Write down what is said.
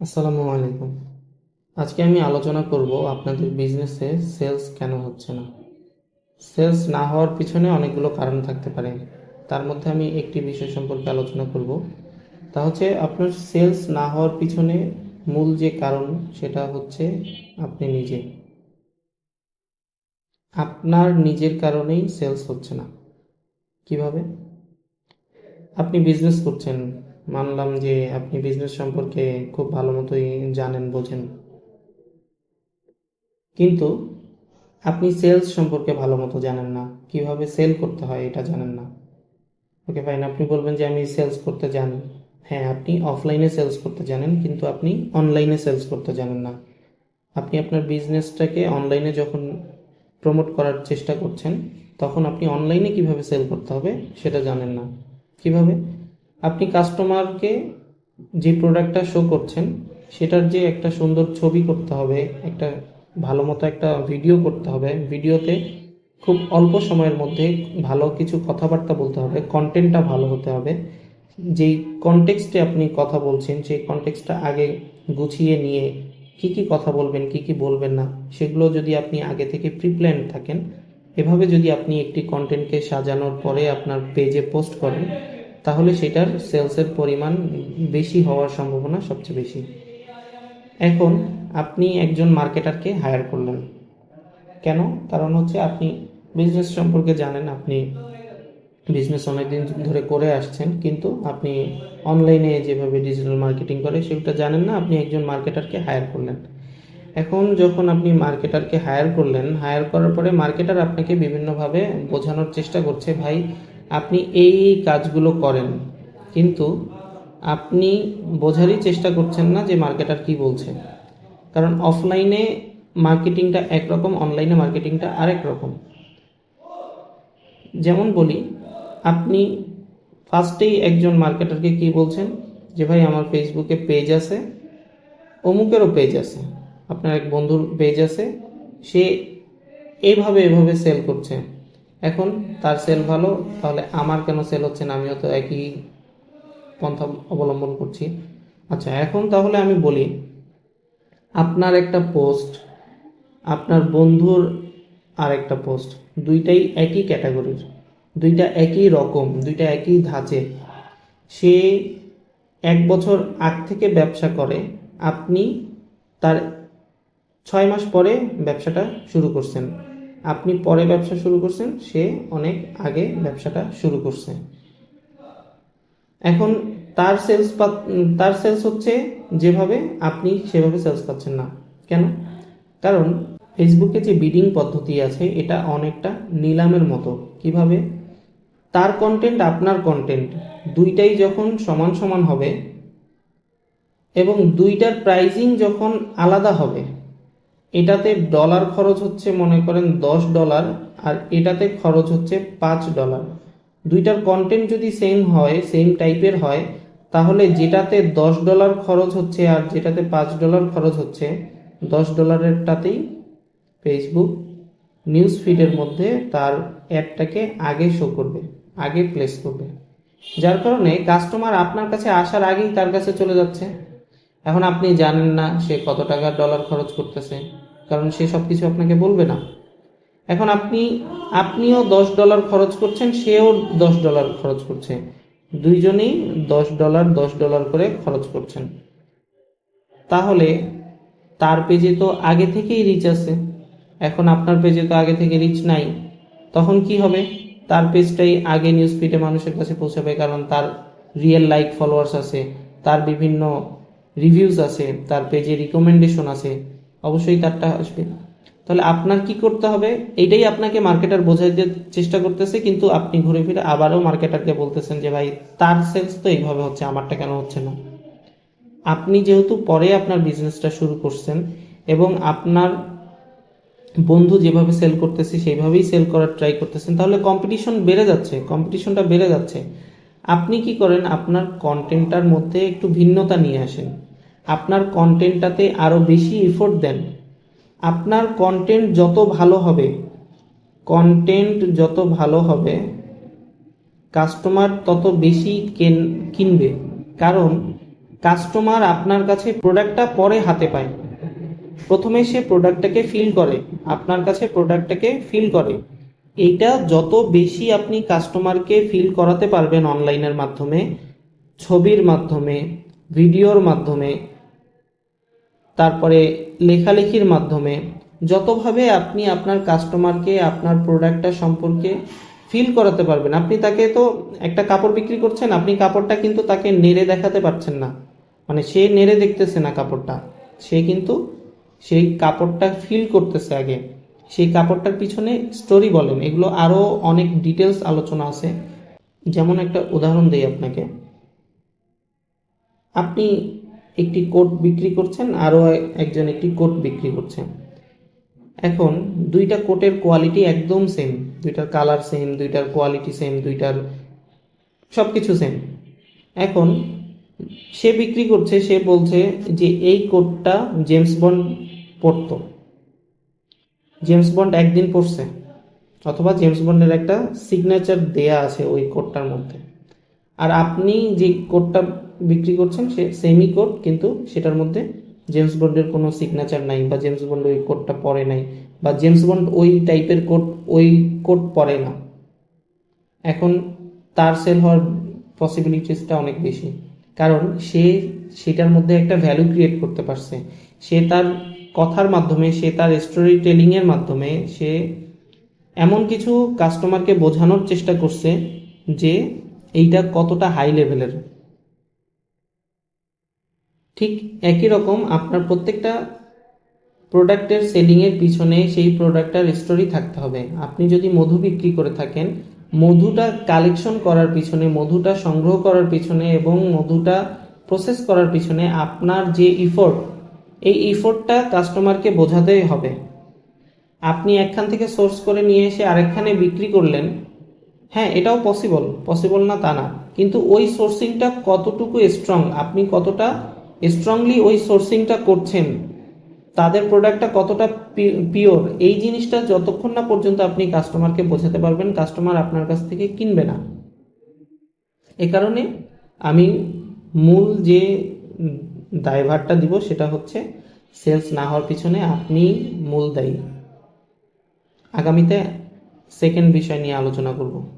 আসসালামু আলাইকুম। আজকে আমি আলোচনা করব আপনাদের বিজনেসে সেলস কেন হচ্ছে না। সেলস না হওয়ার পিছনে অনেকগুলো কারণ থাকতে পারে। তার মধ্যে আমি একটি বিষয় সম্পর্কে আলোচনা করব। তা হচ্ছে আপনার সেলস না হওয়ার পিছনে মূল যে কারণ, সেটা হচ্ছে আপনি নিজে। আপনার নিজের কারণেই সেলস হচ্ছে না। কীভাবে? আপনি বিজনেস করছেন মানলাম যে আপনি বিজনেস সম্পর্কে খুব ভালো মতোই জানেন, বোঝেন। কিন্তু আপনি সেলস সম্পর্কে ভালো মতো জানেন না। কীভাবে সেল করতে হয় এটা জানেন না। ওকে ফাইন আপনি বলবেন যে আমি সেলস করতে জানি। হ্যাঁ আপনি অফলাইনে সেলস করতে জানেন, কিন্তু আপনি অনলাইনে সেলস করতে জানেন না। আপনি আপনার বিজনেসটাকে অনলাইনে যখন প্রমোট করার চেষ্টা করছেন, তখন আপনি অনলাইনে কীভাবে সেল করতে হবে সেটা জানেন না। কীভাবে? আপনি কাস্টমারকে যে প্রোডাক্টটা শো করছেন, সেটার যে একটা সুন্দর ছবি করতে হবে, একটা ভালো মতো একটা ভিডিও করতে হবে ভিডিওতে খুব অল্প সময়ের মধ্যে ভালো কিছু কথাবার্তা বলতে হবে কন্টেন্টটা ভালো হতে হবে। যেই কনটেক্সটে আপনি কথা বলছেন, সেই কনটেক্সটটা আগে গুছিয়ে নিয়ে কি কি কথা বলবেন, কি কি বলবেন না, সেগুলো যদি আপনি আগে থেকে প্রিপ্ল্যান থাকেন, এভাবে যদি আপনি একটি কন্টেন্টকে সাজানোর পরে আপনার পেজে পোস্ট করেন তাহলে সেটার সেলসের পরিমাণ বেশি হওয়ার সম্ভাবনা সবচেয়ে বেশি। এখন আপনি একজন মার্কেটারকে হায়ার করলেন। কেন? কারণ হচ্ছে আপনি বিজনেস সম্পর্কে জানেন, আপনি বিজনেস অনেকদিন ধরে করে আসছেন, কিন্তু আপনি অনলাইনে যেভাবে ডিজিটাল মার্কেটিং করে, সেটা জানেন না, আপনি একজন মার্কেটারকে হায়ার করলেন। এখন যখন আপনি মার্কেটারকে হায়ার করলেন হায়ার করার পরে মার্কেটার আপনাকে বিভিন্নভাবে বোঝানোর চেষ্টা করছে, ভাই আপনি এই কাজগুলো করেন। কিন্তু আপনি বোঝারই চেষ্টা করছেন না যে মার্কেটার কি বলছে। কারণ অফলাইনে মার্কেটিংটা একরকম অনলাইনে মার্কেটিংটা আরেক রকম। যেমন বলি, আপনি ফার্স্টেই একজন মার্কেটারকে কি বলছেন? যে ভাই, আমার ফেসবুকে পেজ আছে, অমুকেরও পেজ আছে, আপনার এক বন্ধুর পেজ আছে, সে এইভাবে এভাবে সেল করছে। এখন তার সেল ভালো, তাহলে আমার কেন সেল হচ্ছে না? আমিও তো একই পন্থা অবলম্বন করছি। আচ্ছা এখন তাহলে আমি বলি, আপনার একটা পোস্ট আপনার বন্ধুর আর একটা পোস্ট দুইটাই একই ক্যাটাগরির দুইটা একই রকম, দুইটা একই ধাঁচে। সে এক বছর আগ থেকে ব্যবসা করে, আপনি তার ছয় মাস পরে ব্যবসাটা শুরু করছেন। আপনি পরে ব্যবসা শুরু করছেন, সে অনেক আগে ব্যবসাটা শুরু করছে। এখন তার সেলস তার সেলস হচ্ছে যেভাবে আপনি সেভাবে সেলস পাচ্ছেন না। কেন? কারণ ফেসবুকে যে বিডিং পদ্ধতি আছে, এটা অনেকটা নিলামের মতো। কীভাবে? তার কন্টেন্ট আপনার কন্টেন্ট দুইটাই যখন সমান সমান হবে এবং দুইটার প্রাইজিং যখন আলাদা হবে এটাতে ডলার খরচ হচ্ছে, মনে করেন, দশ ডলার আর এটাতে খরচ হচ্ছে পাঁচ ডলার দুইটার কন্টেন্ট যদি সেম হয় সেম টাইপের হয়, তাহলে যেটাতে দশ ডলার খরচ হচ্ছে আর যেটাতে পাঁচ ডলার খরচ হচ্ছে, দশ ডলারেরটাতেই ফেসবুক নিউজ ফিডের মধ্যে তার অ্যাডটাকে আগে শো করবে, আগে প্লেস করবে। যার কারণে কাস্টমার আপনার কাছে আসার আগেই তার কাছে চলে যাচ্ছে। এখন আপনি জানেন না সে কত টাকা ডলার খরচ করতেছে, কারণ সে সব কিছু আপনাকে বলবে না। এখন আপনি, আপনিও দশ ডলার খরচ করছেন, সেও দশ ডলার খরচ করছে। দুইজনেই দশ ডলার দশ ডলার করে খরচ করছেন। তাহলে তার পেজে তো আগে থেকেই রিচ আছে। এখন আপনার পেজে তো আগে থেকে রিচ নাই। তখন কি হবে? তার পেজটাই আগে নিউজ ফিডে মানুষের কাছে পৌঁছাবে, কারণ তার রিয়েল লাইক ফলোয়ার্স আছে, তার বিভিন্ন রিভিউজ আছে, তার পেজে রিকমেন্ডেশন আছে, অবশ্যই তারটা আসবে। তাহলে আপনার কি করতে হবে? এইটাই আপনাকে মার্কেটার বোঝাইতে চেষ্টা করতেছে, কিন্তু আপনি ঘুরে ফিরে আবারও মার্কেটারকে বলতেছেন যে, ভাই, তার সেলস তো এইভাবে হচ্ছে, আমারটা কেন হচ্ছে না? আপনি যেহেতু পরে আপনার বিজনেসটা শুরু করছেন, এবং আপনার বন্ধু যেভাবে সেল করতেছে, সেইভাবেই সেল করার ট্রাই করতেছেন, তাহলে কম্পিটিশন বেড়ে যাচ্ছে কম্পিটিশনটা বেড়ে যাচ্ছে। আপনি কি করেন? আপনার কন্টেন্টটার মধ্যে একটু ভিন্নতা নিয়ে আসেন। আপনার কন্টেন্টটাতে আরও বেশি এফোর্ট দেন। আপনার কন্টেন্ট যত ভালো হবে কন্টেন্ট যত ভালো হবে কাস্টমার তত বেশি কেন, কিনবে। কারণ কাস্টমার আপনার কাছে প্রোডাক্টটা পরে হাতে পায়। প্রথমে সে প্রোডাক্টটাকে ফিল করে, আপনার কাছে প্রোডাক্টটাকে ফিল করে। এইটা যত বেশি আপনি কাস্টমারকে ফিল করাতে পারবেন অনলাইনের মাধ্যমে, ছবির মাধ্যমে ভিডিওর মাধ্যমে তারপরে লেখালেখির মাধ্যমে যতভাবে আপনি আপনার কাস্টমারকে আপনার প্রোডাক্টটা সম্পর্কে ফিল করাতে পারবেন, আপনি তাকে তো একটা কাপড় বিক্রি করছেন, আপনি কাপড়টা কিন্তু তাকে নেড়ে দেখাতে পারছেন না। মানে সে নেড়ে দেখতেছে না কাপড়টা, সে কিন্তু সেই কাপড়টা ফিল করতেছে আগে। সেই কাপড়টার পিছনে স্টোরি বলেন, এগুলো আরও অনেক ডিটেলস আলোচনা আছে। যেমন একটা উদাহরণ দিই আপনাকে। আপনি একটি কোট বিক্রি করছেন, আরও একজন একটি কোট বিক্রি করছেন। এখন দুইটা কোটের কোয়ালিটি একদম সেম দুইটার কালার সেম দুইটার কোয়ালিটি সেম দুইটার সব কিছু সেম এখন সে বিক্রি করছে, সে বলছে যে এই কোটটা জেমস বন্ড পরতো। জেমস বন্ড একদিন পরছে, অথবা জেমস বন্ডের একটা সিগনেচার দেয়া আছে ওই কোটটার মধ্যে। আর আপনি যে কোটটা বিক্রি করছেন, সে সেমি কোড কিন্তু সেটার মধ্যে জেমস বন্ডের কোনো সিগনেচার নাই বা জেমস বন্ড ওই কোটটা পরে নাই বা জেমস বন্ড ওই টাইপের কোড ওই কোড পরে না। এখন তার সেল হওয়ার পসিবিলিটিসটা অনেক বেশি। কারণ সে সেটার মধ্যে একটা ভ্যালু ক্রিয়েট করতে পারছে। সে তার কথার মাধ্যমে, সে তার স্টোরি টেলিংয়ের মাধ্যমে, সে এমন কিছু কাস্টমারকে বোঝানোর চেষ্টা করছে যে এইটা কতটা হাই লেভেলের ঠিক একই রকম আপনার প্রত্যেকটা প্রোডাক্টের সেলিংয়ের পিছনে সেই প্রোডাক্টটার স্টোরি থাকতে হবে। আপনি যদি মধু বিক্রি করে থাকেন, মধুটা কালেকশন করার পিছনে, মধুটা সংগ্রহ করার পিছনে এবং মধুটা প্রসেস করার পিছনে আপনার যে ইফোর্ট এই ইফোর্টটা কাস্টমারকে বোঝাতেই হবে। আপনি একখান থেকে সোর্স করে নিয়ে এসে আরেকখানে বিক্রি করলেন হ্যাঁ এটাও পসিবল পসিবল না তা না। কিন্তু ওই সোর্সিংটা কতটুকু স্ট্রং আপনি কতটা স্ট্রংলি ওই সোর্সিংটা করছেন, তাদের প্রোডাক্টটা কতটা পিওর এই জিনিসটা যতক্ষণ না পর্যন্ত আপনি কাস্টমারকে বোঝাতে পারবেন কাস্টমার আপনার কাছ থেকে কিনবে না। এ কারণে আমি মূল যে দায়ভারটা দিব সেটা হচ্ছে সেলস না হওয়ার পিছনে আপনি মূল দায়ী। আগামীতে সেকেন্ড বিষয় নিয়ে আলোচনা করব।